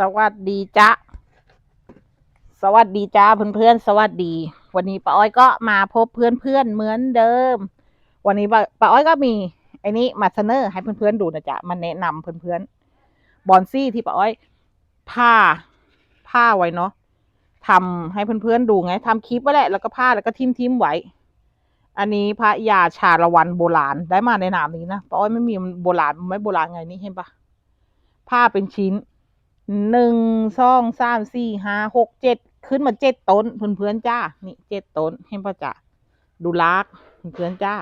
สวัสดีจ้าสวัสดีจ้าเพื่อนๆสวัสดี วันนี้ป้าอ้อยก็มาพบเพื่อนๆเหมือนเดิม วันนี้ป้าอ้อยก็มีไอ้นี้มาเสนอให้เพื่อนๆดูนะจ๊ะมาแนะนำเพื่อนๆบอนซี่ที่ป้าอ้อยผ้าผ้าไว้เนาะทำให้เพื่อนๆดูไงทำคลิปไว้แหละแล้วก็ผ้าแล้วก็ทิมทิมไว้ อันนี้พระยาชาละวันโบราณได้มาในนามนี้นะป้าอ้อยไม่มีโบราณไม่โบราณไงนี่เห็นปะผ้าเป็นชิ้น หนึ่งสองสามสี่ห้าหกเจ็ดขึ้นมาเจ็ดต้นเพื่อนๆจ้านี่เจ็ดต้นเห็นปะจ้ะดูลากเพื่อนๆจ้า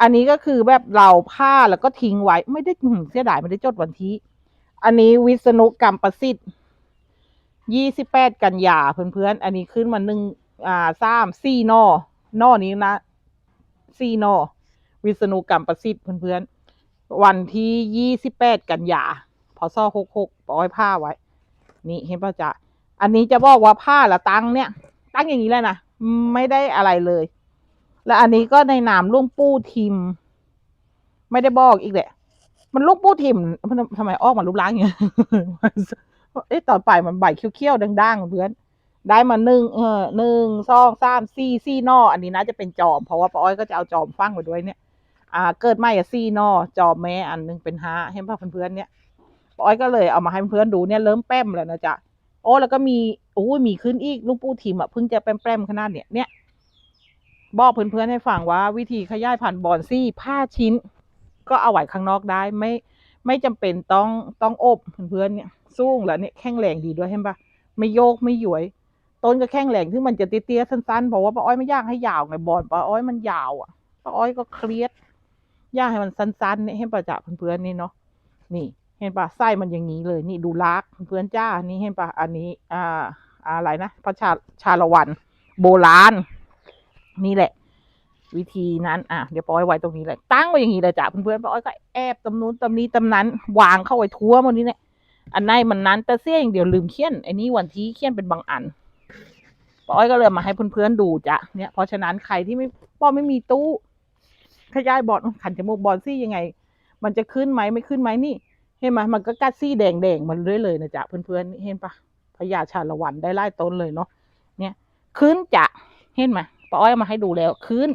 อันนี้ก็คือแบบเราผ้าแล้วก็ทิ้งไว้ ไม่ได้เสียดายไม่ได้จดวันที่ อันนี้วิษณุกรรมประสิทธิ์ยี่สิบแปดกันยาเพื่อนๆอันนี้ขึ้นมาหนึ่งอ่าสามสี่นอนอนี้นะสี่นอวิษณุกรรมประสิทธิ์เพื่อนๆวันที่ยี่สิบแปดกันยา พศหกหกปล่อยผ้าไว้ นี่เห็นป่ะจ๊ะอันนี้จะบอกว่าผ้าละตังเนี่ย ตั้งอย่างนี้เลยนะไม่ได้อะไรเลย และอันนี้ก็ในนามลุงปู่ทิม ไม่ได้บอกอีกแหละ มันลุงปู่ทิมมันทำไมออกมารูปร่างอย่างเงี้ยเอ๊ะต่อไปมันใบเขี้ยวๆดังๆเพื่อนได้มาหนึ่งเออหนึ่งสองสามสี่สี่นอ อันนี้น่าจะเป็นจอม เพราะว่าป้าอ้อยก็จะเอาจอมฟังไว้ด้วยเนี่ย อ่า เกิดไม่อะสี่นอ จอมแม่อันหนึงเป็นห้าเห็นป่ะเพื่อนๆเนี่ย อ้อยก็เลยเอามาให้เพื่อนๆดูเนี่ยเริ่มแป้มแล้วนะจ๊ะโอ้แล้วก็มีโอ้มีขึ้นอีกลูกปูทิมอะเพิ่งจะแป้มๆขนาดเนี้ยเนี่ยบอกเพื่อนๆให้ฟังว่าวิธีขยายพันธุ์บอนซี่ผ้าชิ้น ก็เอาไว้ข้างนอกได้ไม่ไม่จำเป็นต้องต้องอบเพื่อนๆเนี่ยสูงแล้วเนี่ยแข็งแรงดีด้วยเห็นปะไม่โยกไม่หยวย ต้นก็แข็งแรงที่มันจะเตี้ยๆสั้นๆเพราะว่าป้าอ้อยไม่อยากให้ยาวไงบอนป้าอ้อยมันยาวอะป้าอ้อยก็เครียดอยากให้มันสั้นๆเนี่ยให้ประจักษ์เพื่อนๆนี่เนาะนี่ เห็นปะไส้มันอย่างนี้เลย นี่ดูลักเพื่อนจ้านี่เห็นปะอันนี้ อ่า อะไรนะพระชาชาละวัน โบราณ นี่แหละ วิธีนั้น อะเดี๋ยวปอยไว้ตรงนี้เลยตั้งไว้อย่างนี้เลยจ้ะเพื่อนๆปอยก็แอบตำนู้นตำนี้ตำนั้น วางเข้าไว้ทั่วมดนี้เนี่ยอันไหนมันนั้นแต่เสี้ยอย่างเดียวลืมเขียนไอ้นี่วันที่เขียนเป็นบางอันปอยก็เลยมาให้เพื่อนๆดูจ้ะเนี่ยเพราะฉะนั้นใครที่ไม่ป้อไม่มีตู้ขยายบอลขันจมูกบอลซี่ยังไง มันจะขึ้นไหมไม่ขึ้นไหมนี่ เห็นไหมมันก็กัดซี่แดงแดงๆมันเรื่อยเลยนะจ๊ะเพื่อนๆเห็นปะพญาชาละวันได้ไล่ต้นเลยเนาะเนี่ยขึ้นจะเห็นไหมป้าอ้อยมาให้ดูแล้วขึ้น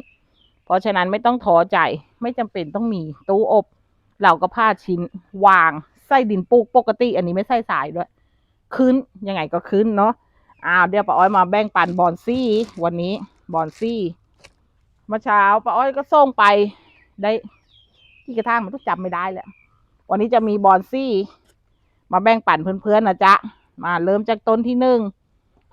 เพราะฉะนั้นไม่ต้องท้อใจไม่จำเป็นต้องมีตู้อบ เราก็ผ้าชิ้นวางใส่ดินปลูกปกติ อันนี้ไม่ใส่สายด้วยขึ้นยังไงก็ขึ้นเนาะอ้าวเดี๋ยวป้าอ้อยมาแบ่งปันบอนซี่วันนี้บอนซี่เมื่อเช้าป้าอ้อยก็ส่งไปได้ที่กระทั่งมันต้องจำไม่ได้แล้ว วันนี้จะมีบอนซี่ มาแบ่งปันเพื่อนๆนะจ๊ะ มาเริ่มจากต้นที่หนึ่ง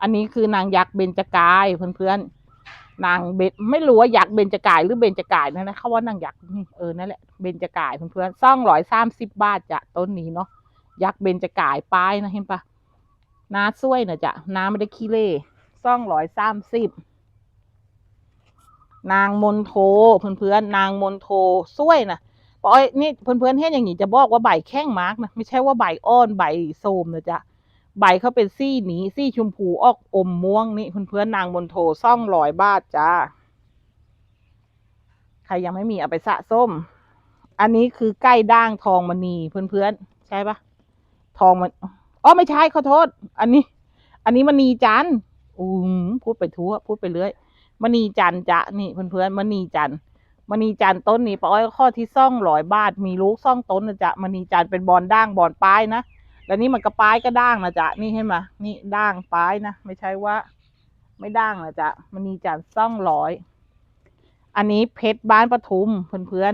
อันนี้คือนางยักษ์เบญจกายเพื่อนๆ นางเบญไม่รู้ว่ายักษ์เบญจกายหรือเบญจกายนั่นนะเขาว่านางยักษ์เออนั่นแหละเบญจกายเพื่อนๆซ่องร้อยสามสิบบาทจ้ะต้นนี้เนาะ ยักษ์เบญจกายป้ายนะเห็นปะน้าสวยนะจ๊ะน้าไม่ได้ขี้เล่ซ่องร้อยสามสิบนางมนโทเพื่อนๆนางมนโทสวยนะ ปอยนี่เพื่อนๆเห็นอย่างนี้จะบอกว่าใบแข้งมาร์กนะไม่ใช่ว่าใบอ่อนใบโสมนะจ๊ะใบเขาเป็นซี่หนีซี่ชมพูออกอมม่วงนี่เพื่อนๆนางบนโถซ่องร้อยบาทจ้าใครยังไม่มีเอาไปสะส้ม อันนี้คือใกล้ด่างทองมณีเพื่อนๆใช่ปะทองมันอ๋อไม่ใช่ขอโทษ อันนี้ อันนี้มณีจันอืมพูดไปทั่วพูดไปเรื่อยมณีจันจ้ะนี่เพื่อนๆมณีจันท มณีจันต้นนี้ป้าอ้อยข้อที่ซ่องร้อยบาท มีลูกซ่องต้นนะจ๊ะมณีจันเป็นบอลด่างบอลป้ายนะแล้วนี่มันก็ป้ายก็ด่างนะจ๊ะนี่เห็นไหมนี่ด่างป้ายนะไม่ใช่ว่า ไม่ด่างนะจ๊ะมณีจันซ่องร้อย อันนี้เพชรบ้านปทุมเพื่อน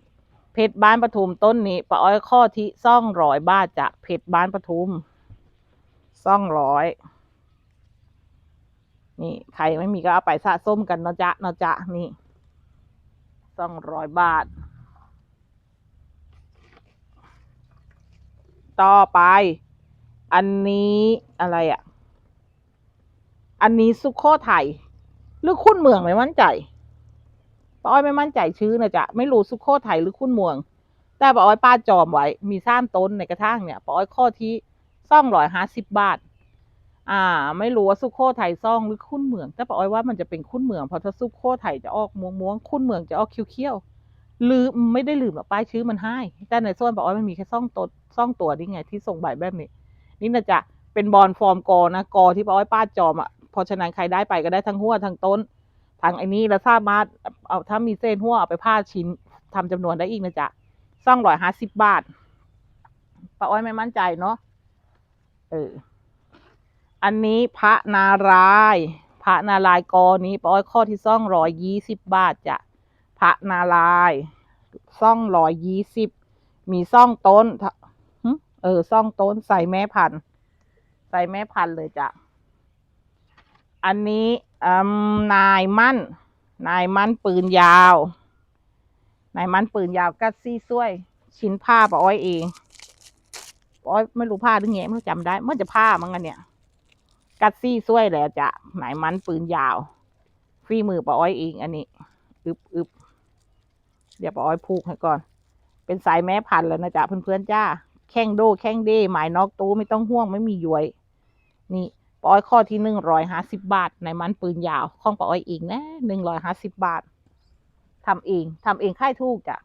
ๆเพชรบ้านปทุมต้นนี้ป้าอ้อยข้อที่ซ่องร้อยบาทจ้ะเพชรบ้านปทุมซ่องร้อยนี่ใครไม่มีก็เอาไปสะส้มกันนะจ๊ะนะจ๊ะนี่ สองร้อยบาท ต่อไป อันนี้อะไรอะ่ะ อันนี้สุโขทัยหรือคุณเมืองไม่มั่นใจป้าอ้อยไม่มั่นใจชื่อนะจ๊ะไม่รู้สุโขทัยหรือคุณเมือง แต่ป้าอ้อยป้าจอมไว้ มีสามต้นในกระทั่งเนี่ยป้าอ้อยข้อที่ซ่องร้อยห้าสิบบาท อ่า ไม่รู้ว่าสุโขทัยซ่องหรือคุ้นเมือง แต่ป้าอ้อยว่ามันจะเป็นคุ้นเมือง เพราะถ้าสุโขทัยจะออกม่วงม่วงๆคุ้นเมืองจะออกเขียวๆลืมไม่ได้ลืมหรอกป้ายชื่อมันให้ แต่ในส่วนป้าอ้อยมันมีแค่ซ่องตัวซ่องตัวนี่ไงที่ส่งใบแบบนี้ นี่นะจ๊ะเป็นบอลฟอร์มกอนะกอที่ป้าอ้อยป้าดจอมอะเพราะฉะนั้นใครได้ไปก็ได้ทั้งหัวทั้งต้นทั้งไอ้นี้แล้วสามารถเอาถ้ามีเส้นหัวเอาไปผ้าชิ้นทำจำนวนได้อีกนะจ๊ะสองร้อยห้าสิบบาทป้าอ้อยไม่มั่นใจเนาะเออ อันนี้พระนารายพระนารายกอนี้ป้อยข้อที่ซ่องร้อยยี่สิบบาทจ้ะพระนารายซ่องร้อยยี่สิบมีซ่องต้นเออซ่องต้นใส่แม่พันธุ์ใส่แม่พันธุ์เลยจ้ะอันนี้นายมั่น นายมั่นปืนยาว นายมั่นปืนยาวกัดซี่ซ้วย ชิ้นผ้าป้าอ้อยเองป้าอ้อยไม่รู้ผ้าหรือไงไม่รู้จำได้เมื่อจะผ้ามั้งอันเนี่ย กัดซี่ซวยแล้วจ้ะไหนมันปืนยาวฝีมือป้าอ้อยเองอันนี้อึบอึบเดี๋ยวป้าอ้อยผูกให้ก่อน เป็นสายแม่พันธุ์แล้วนะจ๊ะเพื่อนๆจ้าแข้งโดแข้งเด้หมายนอกตู้ไม่ต้องห่วงไม่มีย้วย นี่ป้าอ้อยข้อที่หนึ่งร้อยห้าสิบบาท ในมันปืนยาวของป้าอ้อยเองนะหนึ่งร้อยห้าสิบบาททำเองทำเองค่ายทูกจ้ะ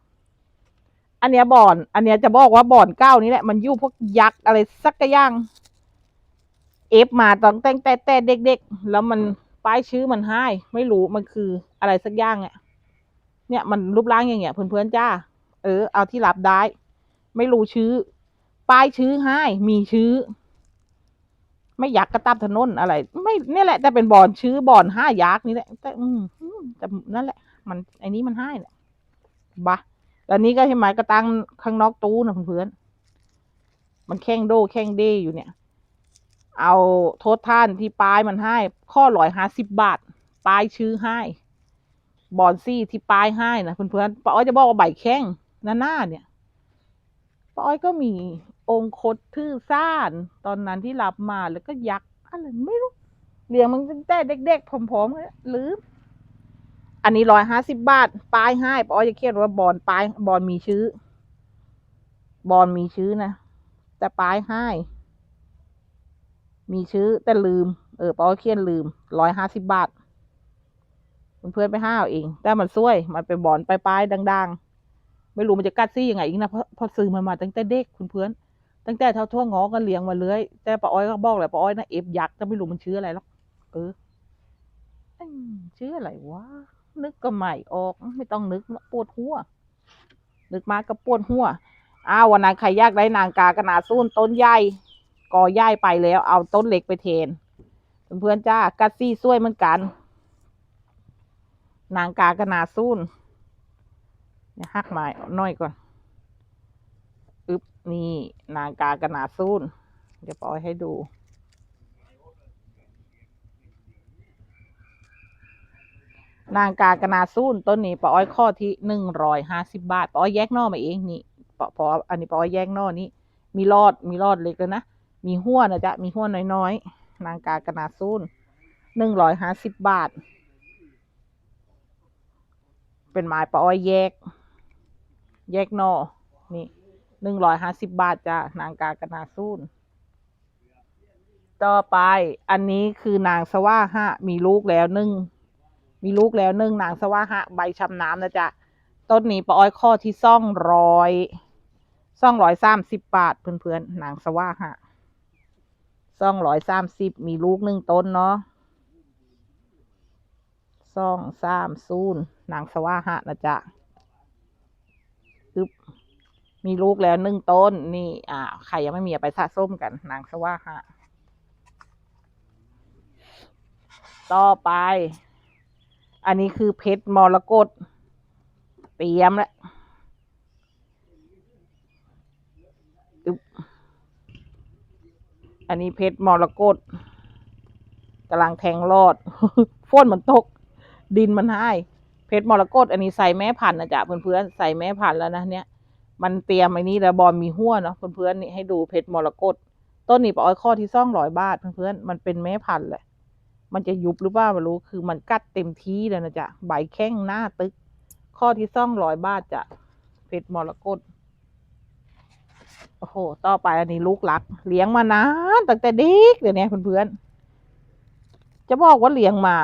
อันเนี้ยบ่อน อันเนี้ยจะบอกว่าบ่อนเก้านี้แหละมันยู่พวกยักษ์อะไรสักกะย่าง เอฟมาตอนแต่งแต่แต่เด็กๆ แล้วมันป้ายชื่อมันให้ไม่รู้มันคืออะไรสักอย่างเนี่ยเนี่ยมันรูปร่างอย่างเงี้ยเพื่อนๆจ้า เออ เอาที่รับได้ ไม่รู้ชื่อ ป้ายชื่อให้มีชื่อ ไม่ยักกระตับถนนอะไร ไม่เนี่ยแหละแต่เป็นบอนชื่อบอนห้ายักษ์นี่แหละแต่อืมแต่นั่นแหละ มันไอ้นี้มันให้เนี่ยบะแล้วนี้ก็ใช่ไหมกระตังข้างนอกตู้นะเพื่อนๆมันแข้งโดแข้งเดอยู่เนี่ย เอาโทษท่านที่ปลายมันให้ ข้อร้อยห้าสิบบาทปลายชื่อให้บอนซี่ที่ปลายให้นะเพื่อนๆป้าอ้อยจะบอกว่าใบแข้งหน้าหน้าเนี่ยป้าอ้อยก็มีองค์คดทื่อซ่านตอนนั้นที่รับมาแล้วก็ยักษ์อะไรไม่รู้เลี้ยงมันตั้งแต่เด็กๆผอมๆเลยลืมอันนี้ร้อยห้าสิบบาทปลายให้ป้าอ้อยจะเขียนว่าบอนปลายบอนมีชื่อบอนมีชื่อนะแต่ปลายให้ มีชื่อแต่ลืม เออปอเขียนลืมร้อยห้าสิบบาทเพื่อนไปห้าเอาเอง แต่มันซวย มันเป็นบอนไปลายดัง ๆ ไม่รู้มันจะกัดซี่ยังไงอีกนะเพราะพอซื้อมันมาตั้งแต่เด็กคุณเพื่อน ตั้งแต่เท่าทั่วงอกันเลี้ยงมาเลื้อยแต่ป้าอ้อยก็บอกแหละป้าอ้อยนะเอฟยักษ์แต่ไม่รู้มันชื่ออะไรหรอกเออเชื่ออะไรวะนึกก็ไม่ออก ไม่ต้องนึกนะปวดหัว นึกมาก็ปวดหัวอ้าววันนั้นใครอยากได้นางกากระนาซูนต้นใหญ่ กอย้ายไปแล้วเอาต้นเล็กไปเทน เพื่อนๆจ้ากัดซี่ซ้วยเหมือนกัน นางกากระนาซูนเนี่ยหักไม้น้อยก่อนอึบนี่นางกากระนาซูนเดี๋ยวปล่อยให้ดูนางกากระนาซูนต้นนี้ปออ้อยข้อที่หนึ่งร้อยห้าสิบบาทปออ้อยแยกนอมาเองนี่ปอปออันนี้ปออ้อยแยกน่อนี้มีรอดมีรอดเล็กแล้วนะ มีหัวนะจ๊ะ มีหัวน้อยๆนางกากระนาซูนหนึ่งร้อยห้าสิบบาท เป็นไม้ปะอ้อยแยก แยกนอนี่หนึ่งร้อยห้าสิบบาทจ้ะนางกากระนาซูนต่อไปอันนี้คือนางสว่าฮะมีลูกแล้วหนึ่งมีลูกแล้วหนึ่งนางสว่าฮะใบชำน้ำนะจ๊ะต้นนี้ปะอ้อยข้อที่ซ่องร้อยสองร้อยสามสิบบาทเพื่อนๆนางสว่าฮะ สองร้อยสามสิบมีลูกหนึ่งต้นเนาะสองสามศูนย์นางสว่าฮะนะจ๊ะอึบมีลูกแล้วหนึ่งต้น นี่ อ่าใครยังไม่มีไปสะส้มกัน นางสว่าฮะต่อไป อันนี้คือเพชรมรกตเตรียมแล้ว อันนี้เพชรมรกตกำลังแทงรอดฝนมันตก ดินมันให้เพชรมรกตอันนี้ใส่แม่พันธุ์นะจ๊ะเพื่อนๆใส่แม่พันธุ์แล้วนะเนี่ย มันเตรียมไอ้นี้แล้วบอลมีหัวเนาะเพื่อนๆนี่ให้ดูเพชรมรกตต้นนี้ปออ้อยข้อที่ซ่องร้อยบาทเพื่อนๆมันเป็นแม่พันธุ์แหละ มันจะยุบหรือเปล่าไม่รู้คือมันกัดเต็มที่เลยนะจ๊ะใบแข้งหน้าตึก ข้อที่ซ่องร้อยบาทจ้ะเพชรมรกต โอ้โห ต่อไปอันนี้ลูกหลัก เลี้ยงมานานตั้งแต่เด็กเดี๋ยวนี้เพื่อนๆ จะบอกว่าเลี้ยงมา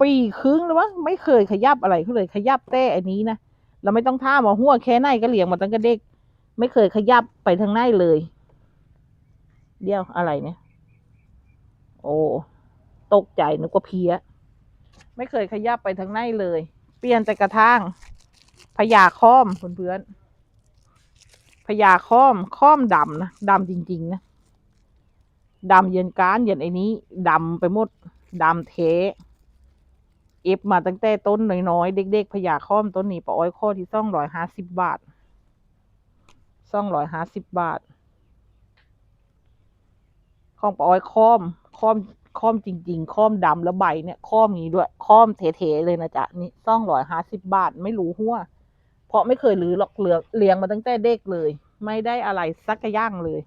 ปีครึ่งแล้ววะไม่เคยขยับอะไรเขาเลยขยับแต่อันนี้นะเราไม่ต้องท่ามาหัวแค่ไหนก็เลี้ยงมาตั้งแต่เด็ก ไม่เคยขยับไปทางไหนเลย เดี๋ยวอะไรเนี่ย โอ้ตกใจนึกว่าเพี้ย ไม่เคยขยับไปทางไหนเลย เปลี่ยนแต่กระทั่งพญาค้อมเพื่อนๆ พญาค้อมค้อมดำนะดำจริง ๆ นะดำเย็นการเย็นไอ้นี้ดำไปหมดดำเทเอฟมาตั้งแต่ต้นน้อยๆ เด็ก ๆพญาค้อมต้นนี้ปออ้อยข้อที่ซ่องร้อยห้าสิบบาทซ่องร้อยห้าสิบบาทข้องปออ้อยค้อมค้อมค้อมจริง ๆค้อมดำแล้วใบเนี่ยค้อมนี้ด้วยค้อมเถๆเลยนะจ๊ะนี่ซ่องร้อยห้าสิบบาทไม่รู้หัว เพราะไม่เคยรื้อหรอกเลือกเลี้ยงมาตั้งแต่เด็กเลย ไม่ได้อะไรสักย่างเลย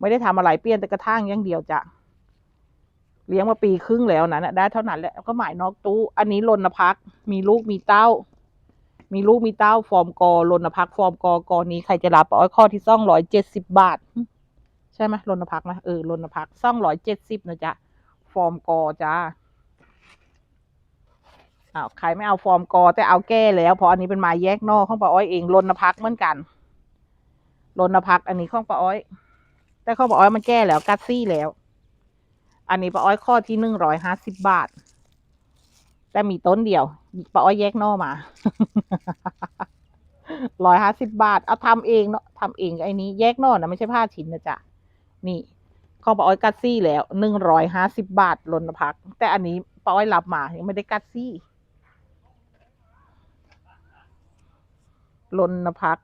ไม่ได้ทำอะไรเปลี่ยนแต่กระทั่งอย่างเดียวจ้ะเลี้ยงมาปีครึ่งแล้วนะได้เท่านั้นแหละก็หมายนอกตู้อันนี้รณพักมีลูกมีเต้า มีลูกมีเต้า ฟอร์มกอรณพักฟอร์มกอกอนี้ใครจะรับอ้อยข้อที่ซ่องร้อยเจ็ดสิบบาท ใช่ไหมรณพักไหมเออรณพักซ่องร้อยเจ็ดสิบนะจ๊ะฟอร์มกอจ้า อ้าวใครไม่เอาฟอร์มกอ แต่เอาแก้แล้ว เพราะอันนี้เป็นไม้แยกนอกของป้าอ้อยเองรณพักเหมือนกันรณพักอันนี้ของป้าอ้อย แต่ของป้าอ้อยมันแก้แล้วกัดซี่แล้ว อันนี้ป้าอ้อยข้อที่หนึ่งร้อยห้าสิบบาท แต่มีต้นเดียวป้าอ้อยแยกนอกมาร้อยห้าสิบบาท เอาทำเองเนาะทำเองไอ้นี้แยกนอกนะไม่ใช่ผ้าชิ้นนะจ๊ะนี่ของป้าอ้อยกัดซี่แล้วหนึ่งร้อยห้าสิบบาทรณพัก แต่อันนี้ป้าอ้อยรับมายังไม่ได้กัดซี่ รณพัก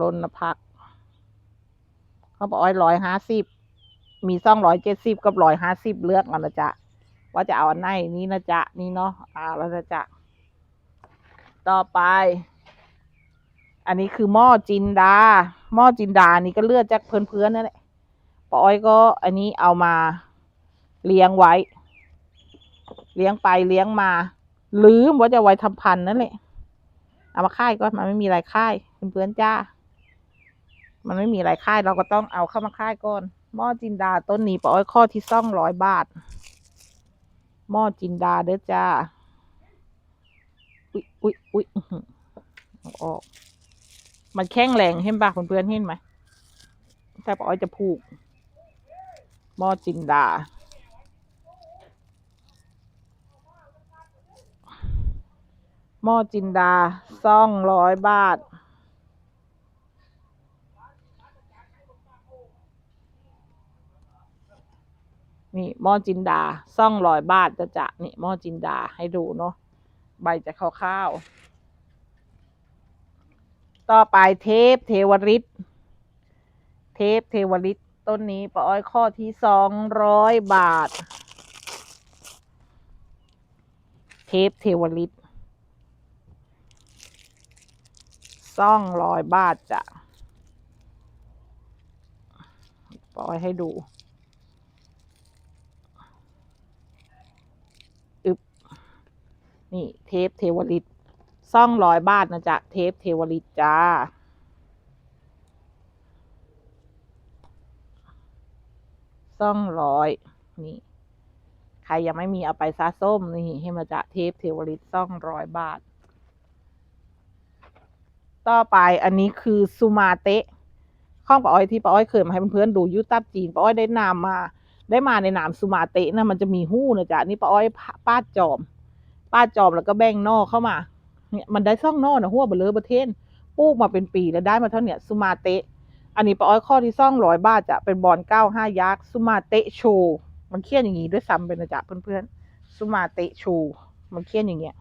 รณพัก เขาบอกอ้อยร้อยห้าสิบ มีซ่องร้อยเจ็ดสิบกับร้อยห้าสิบเลือกเอานะจ๊ะ ว่าจะเอาอันไหนนี่นะจ๊ะ นี่เนาะอ่าแล้วนะจ๊ะ ต่อไป อันนี้คือหม้อจินดา หม้อจินดานี่ก็เลือดจากเพื่อนๆนั่นแหละปอ้อยก็ อันนี้เอามาเลี้ยงไว้ เลี้ยงไปเลี้ยงมา ลืมว่าจะไว้ทำพันธุ์นั่นแหละเอามาค่ายก็มันไม่มีอะไรค่ายเพื่อนๆจ้า มันไม่มีอะไรค่ายเราก็ต้องเอาเข้ามาค่ายก่อนหม้อจินดาต้นนี้ปอ้อยข้อที่ซ่องร้อยบาทหม้อจินดาเด้อจ้าอุ๊ยอุ๊ยอุ๊ยออก มันแข็งแรงเห็นปะเพื่อนๆเห็นไหมแต่ปอ้อยจะผูกหม้อจินดา หม้อจินดาซ่องร้อยบาท นี่หม้อจินดาซ่องร้อยบาทจะจะนี่หม้อจินดาให้ดูเนาะใบจะขาวๆต่อไปเทพเทวริตเทพเทวริตต้นนี้ปาอ้อยข้อที่สองร้อยบาท เทพเทวริต ซ่องร้อยบาทจ้ะปาอ้อยให้ดูอึบนี่เทปเทวริตซ่องร้อยบาทนะจ๊ะเทปเทวริตจ้าซ่องร้อยนี่ใครยังไม่มีเอาไปซาส้มนี่ให้มาจะเทปเทวริตซ่องร้อยบาท ต่อไปอันนี้คือซูมาเตะข้องป้าอ้อยที่ป้าอ้อยเคยมาให้เพื่อนๆดูยูตับจีนป้าอ้อยได้นามมา ได้มาในนามซูมาเตะนะมันจะมีหู้นะจ๊ะนี่ป้าอ้อยป้าดจอม ป้าจอมแล้วก็แบ่งนอกเข้ามาเนี่ยมันได้ซ่องนอกนะหัวเบลอประเทศปลูกมาเป็นปีแล้วได้มาเท่าเนี้ยสุมาเตะอันนี้ป้าอ้อยข้อที่ซ่องร้อยบาทจะเป็นบอลเก้าห้ายักษ์สุมาเตะโชว์มันเขียนอย่างงี้ด้วยซ้ำเป็นนะจ๊ะเพื่อนๆสุมาเตะโชว์มันเขียนอย่างเงี้ย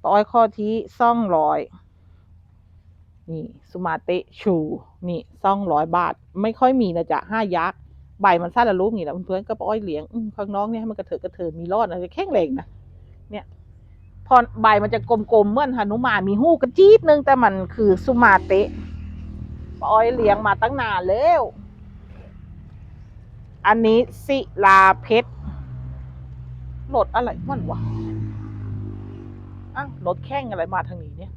ป้าอ้อยข้อที่ซ่องร้อย นี่สุมาเตชว์นี่ซ่องร้อยบาท ไม่ค่อยมีนะจ๊ะห้ายักษ์ใบมันสั้นละลูกนี่แหละเพื่อนๆก็ป้อ้อยเลี้ยงข้างน้องเนี่ยให้มันกระเถิดกระเถิดมีรอดนะแข็งแรงนะเนี่ย พอใบมันจะกลมๆเมือนหนุมานมีหูกระจี๊ดนึงแต่มันคือสุมาเตะปอยเลี้ยงมาตั้งนานแล้ว อันนี้ศิลาเพชรรถอะไรมันวะอะรถแข่งอะไรมาทางนี้เนี่ย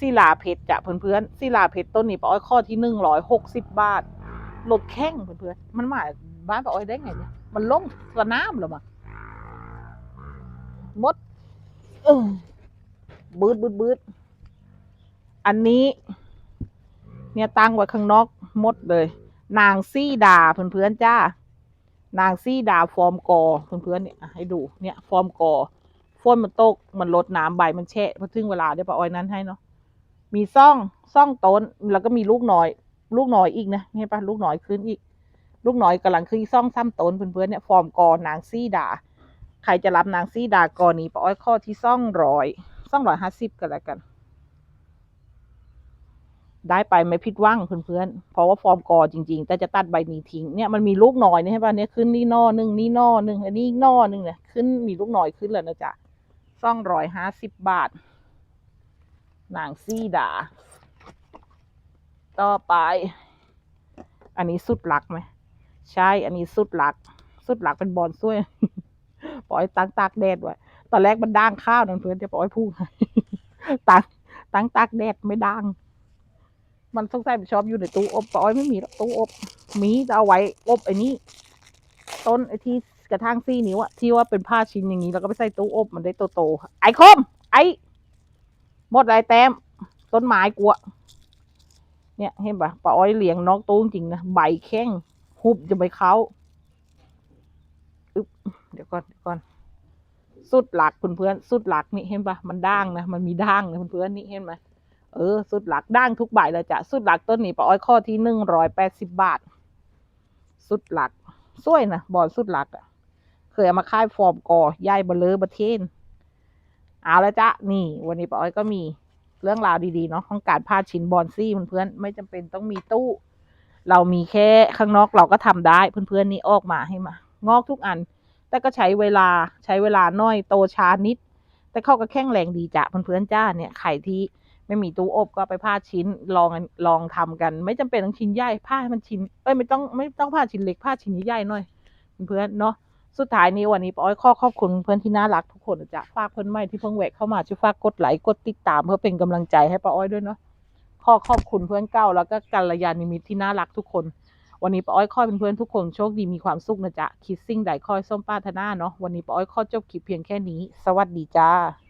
ศิลาเพชรจ้ะเพื่อนๆศิลาเพชรต้นนี้ปอ้อยข้อที่หนึ่งร้อยหกสิบบาทรถแข่งเพื่อนๆมันหมายบ้านปอ้อยได้ไงเนี่ยมันลงสนามหรอมะมดเออบืดบืดบืดอันนี้ เนี่ยตั้งไว้ข้างนอกมดเลย นางซี่ดาเพื่อนๆจ้านางซี่ดาฟอร์มกอเพื่อนๆเนี่ยให้ดูเนี่ย ฟอร์มกอฝนมันตกมันลดน้ำใบมันแฉะพอถึงเวลาเดี๋ยวป้าอ้อยนั้นให้เนาะ มีซ่องซ่องต้นแล้วก็มีลูกหน่อย ลูกหน่อยอีกนะเห็นปะลูกหน่อยขึ้นอีก ลูกหน่อยกำลังขึ้นซ่องซ้ำต้นเพื่อนๆเนี่ยฟอร์มกอนางซี่ดา ใครจะรับนางซี่ดากอนี้ป้าอ้อยข้อที่ซ่องร้อยซ่องร้อยห้าสิบกันแล้วกัน ได้ไปไม่ผิดหวังเพื่อนๆเพราะว่าฟอร์มกอจริง ๆ แต่จะตัดใบนี้ทิ้งเนี่ยมันมีลูกหน่อยเนี่ยใช่ป่ะเนี่ยขึ้นนี่นอหนึ่งนี่นอหนึ่งอันนี้นอหนึ่งเนี่ยขึ้นมีลูกหน่อยขึ้นแล้วนะจ๊ะซ่องร้อยห้าสิบบาท นางซี่ดา ต่อไป อันนี้สุดหลักไหม ใช่ อันนี้สุดหลัก สุดหลักเป็นบอลซ้วย ปล่อยตั้งตากแดดไว้ ตอนแรกมันด่างข้าวนั่นเพื่อนจะปล่อยพูดตั้งตั้งตากแดดไม่ด่าง มันสงสัยมันชอบอยู่ในตู้อบปล่อยไม่มีตู้อบ มีจะเอาไว้อบไอ้นี้ ต้นไอ้ที่กระทั่งซี่นิ้วอะที่ว่าเป็นผ้าชิ้นอย่างนี้ แล้วก็ไปใส่ตู้อบมันได้โตๆไอ้คม ไอ้ หมดไรแต้ม ต้นไม้กลัว เนี่ยเห็นปะป้าอ้อยเลี้ยงนอกตู้จริงนะใบแข้งหุบจะไปเขาอึ๊บเดี๋ยวก่อนเดี๋ยวก่อน สุดหลักเพื่อนๆสุดหลักนี่เห็นปะมันด่างนะมันมีด่างนะเพื่อนๆนี่เห็นไหมเออ สุดหลักด่างทุกใบเลยจ้ะสุดหลักต้นนี้ป้าอ้อยข้อที่หนึ่งร้อยแปดสิบบาท สุดหลักสวยนะบอลสุดหลักอะเคยเอามาค่ายฟอร์มก่อย่ายเบลเลอร์บะเทน เอาแล้วจ้ะนี่ วันนี้ป้าอ้อยก็มีเรื่องราวดีๆเนาะของการพาดชิ้นบอลซี่เพื่อนๆไม่จำเป็นต้องมีตู้ เรามีแค่ข้างนอกเราก็ทำได้เพื่อนๆนี่ออกมาให้มา งอกทุกอัน แต่ก็ใช้เวลาใช้เวลาน้อยโตช้านิด แต่เข้าก็แข็งแรงดีจ้ะเพื่อนๆจ้าเนี่ยไข่ที่ไม่มีตู้อบก็ไปผ้าชิ้นลองลองทำกัน ไม่จำเป็นต้องชิ้นใหญ่ผ้าให้มันชิ้นเอ้ยไม่ต้องไม่ต้องผ้าชิ้นเล็กผ้าชิ้นใหญ่หน่อยเพื่อนๆเนาะ สุดท้ายนี้วันนี้ป้าอ้อยข้อขอบคุณเพื่อนที่น่ารักทุกคนนะจ๊ะฝากเพื่อนใหม่ที่เพิ่งแวกเข้ามาช่วยฝากกดไลค์กดติดตามเพื่อเป็นกำลังใจให้ป้าอ้อยด้วยเนาะข้อขอบคุณเพื่อนเก่าแล้วก็กัลยาณมิตรที่น่ารักทุกคน วันนี้ป้าอ้อยข้อเป็นเพื่อนทุกคนโชคดีมีความสุขนะจ๊ะคิดสิ่งใดคอยส้มป้าธนาเนาะวันนี้ป้าอ้อยข้อจบคลิปเพียงแค่นี้ สวัสดีจ้า